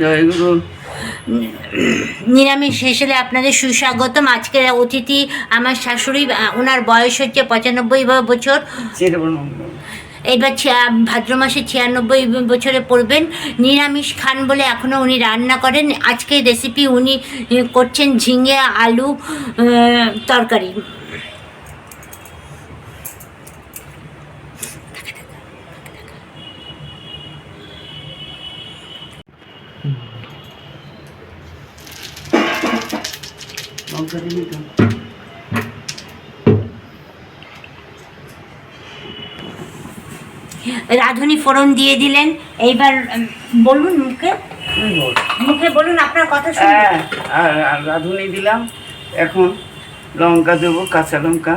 জয় গুরু নিরামিষ হেসেলে আপনাদের সুস্বাগতম। আজকের অতিথি আমার শাশুড়ি ওনার বয়স হচ্ছে পঁচানব্বই বছর। এবার ভাদ্র মাসে ছিয়ানব্বই বছরে পড়বেন। নিরামিষ খান বলে এখনও উনি রান্না করেন। আজকের রেসিপি উনি করছেন ঝিঙে আলু তরকারি। দিবি তো রাঁধুনি ফোড়ন দিয়ে দিলেন। এইবার বলুন মুখে। মুখে বলুন আপনার কথা শুনুন। হ্যাঁ আর আর রাঁধুনি দিলাম। এখন লঙ্কা দেবো, কাঁচা লঙ্কা।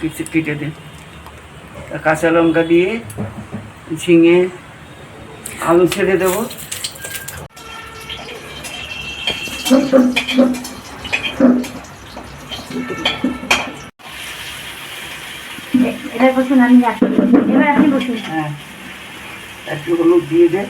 কিছু কেটে দে তা কাঁচা লঙ্কা দিয়ে ঝিঙে আলু ছেড়ে দেব। এবার বসুন আমি এবার আপনি বসুন। হ্যাঁ একটু হলুদ দিয়ে দে।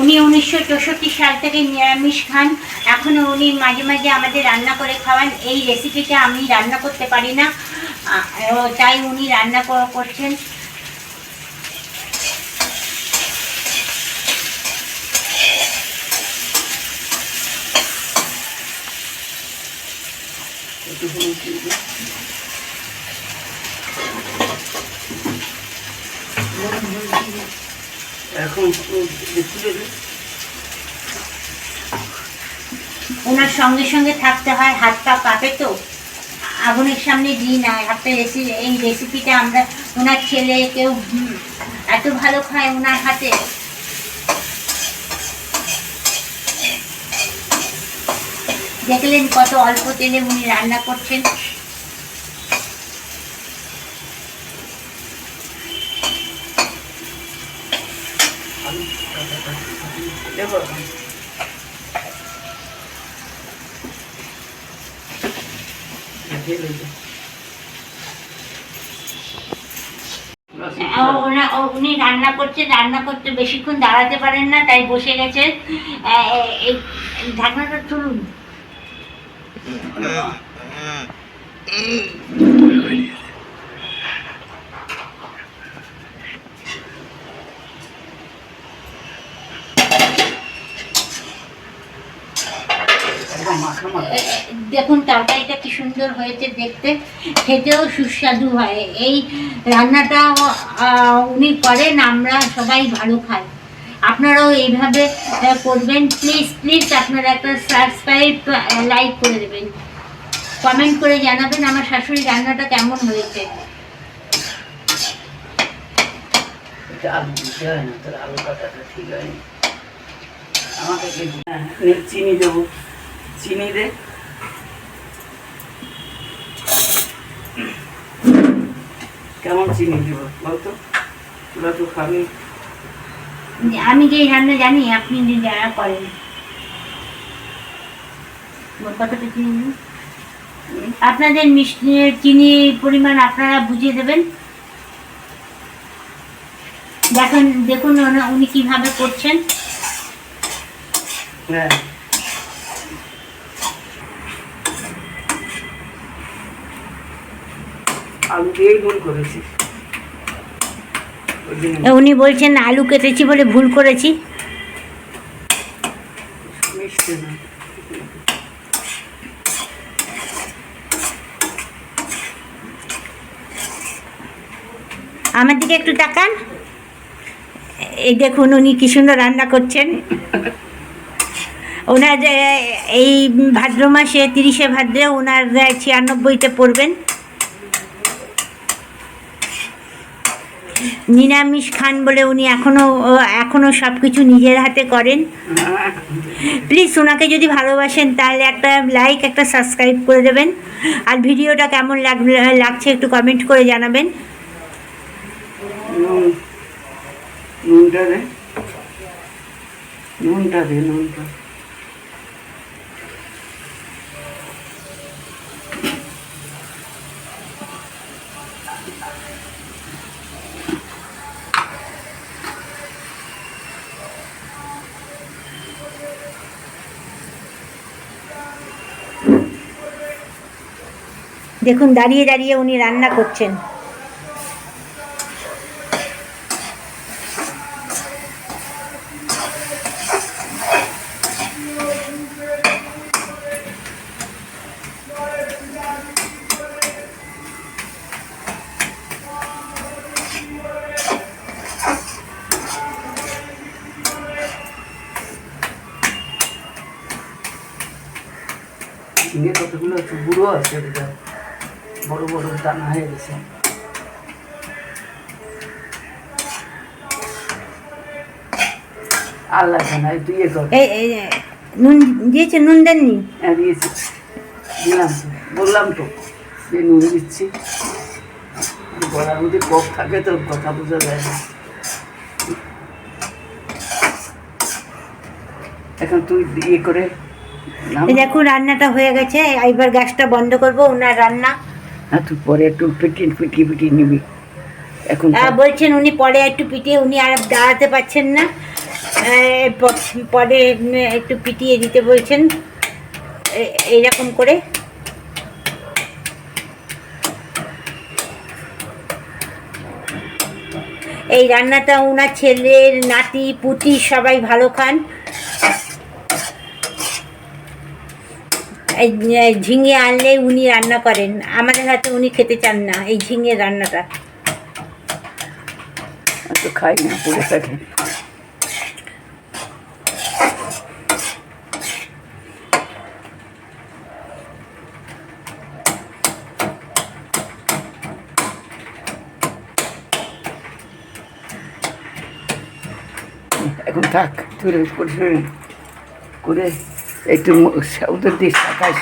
উনি উনিশশো চৌষট্টি সাল থেকে নিরামিষ খান। এখনও উনি মাঝে মাঝে আমাদের রান্না করে খাওয়ান। এই রেসিপিটা আমি রান্না করতে পারি না। তাই উনি রান্না করছেন। দিয়ে দে ওনার সঙ্গে সঙ্গে থাকতে হয়, হাত পা কাঁপে তো। আগুনের সামনে দিই না, হাতে রেসিপি এই রেসিপিটা আমরা ওনার ছেলে কেউ এত ভালো খায় ওনার হাতে। দেখলেন কত অল্প তেলে উনি রান্না করছেন। ও- উনি রান্না করছেন রান্না করতে বেশিক্ষণ দাঁড়াতে পারেন না তাই বসে গেছেন আহ, এই ঢাকনাটা তুলুন একদম মাখা মাখা এ- এ- দেখুন তরকারিটা কি সুন্দর হয়েছে দেখতে। খেতেও সুস্বাদু হয়। এই রান্নাটা উনি করেন আমরা সবাই ভালো খাই। আপনারাও এইভাবে করবেন। প্লিজ প্লিজ আপনারা একটা সাবস্ক্রাইব লাইক করে দেবেন। কমেন্ট করে জানাবেন আমার শাশুড়ি রান্নাটা কেমন হয়েছে। হয় হয় আমাকে হ্যাঁ, চিনি দেবো। চিনি দে। কেমন চিনি দেবো বলতো? তোরা তো খাবি। আমি যে রান্না জানি আপনি যে যারা করেন। কতটা চিনি আপনাদের মিষ্টি চিনি পরিমাণ আপনারা বুঝিয়ে দেবেন। দেখুন দেখুন উনি কীভাবে করছেন। হ্যাঁ। আলু দিয়েই ভুল করেছি। উনি বলছেন আলু কেটেছি বলে ভুল করেছি। না। আমার দিকে একটু তাকান। এই দেখুন উনি কি সুন্দর রান্না করছেন। ওনার এই ভাদ্র মাসে তিরিশে ভাদ্রে ওনার ছিয়ানব্বইতে পড়বেন। নিরামিষ খান বলে উনি এখনও এখনও সব কিছু নিজের হাতে করেন। প্লিজ ওনাকে যদি ভালোবাসেন, তাহলে একটা লাইক একটা সাবস্ক্রাইব করে দেবেন। আর ভিডিওটা কেমন লাগ, লাগছে একটু কমেন্ট করে জানাবেন। নুনটা দে। নুনটা দে, নুনটা। দেখুন দাঁড়িয়ে দাঁড়িয়ে উনি রান্না করছেন। ঝিঙে কতগুলো একটু বুড়ো আছে এটা? বড় বড় দানা হয়ে গেছে। আল্লাহ জানাই তুই এ কর। এই এই নুন দিয়েছে নুন দেননি? হ্যাঁ দিয়েছি। দিলাম তো বললাম তো যে নুন দিচ্ছি। গলার মধ্যে কফ থাকে তো কথা বোঝা যায় না। এখন তুই ইয়ে করে দেখুন রান্নাটা হয়ে গেছে এবার গ্যাসটা বন্ধ করব ওনার রান্না। হ্যাঁ তুই পরে একটু পিটিয়ে পিটিয়ে পিটিয়ে নিবি। এখন আহ, বলছেন উনি পরে একটু পিটিয়ে উনি আর দাঁড়াতে পারছেন না। পরে একটু পিটিয়ে দিতে বলছেন। এইরকম করে। এই রান্নাটা ওনার ছেলের নাতি পুতি সবাই ভালো খান এই আহ, ঝিঙে আনলে উনি রান্না করেন। আমাদের হাতে উনি খেতে চান না, এই ঝিঙে রান্নাটা। খাই না, পড়ে থাকে। এখন থাক তুই পরিষ্কার করে একটু ওদের দিস তাকাস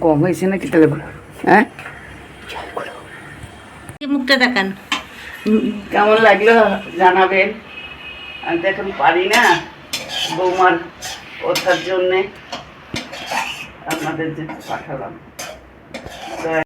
কম হয়েছে নাকি? তাহলে হ্যাঁ? মুখটা দেখান। কেমন লাগল জানাবেন? আমি তো এখন পারি না বৌমার কথার জন্যে আপনাদের যে পাঠালাম।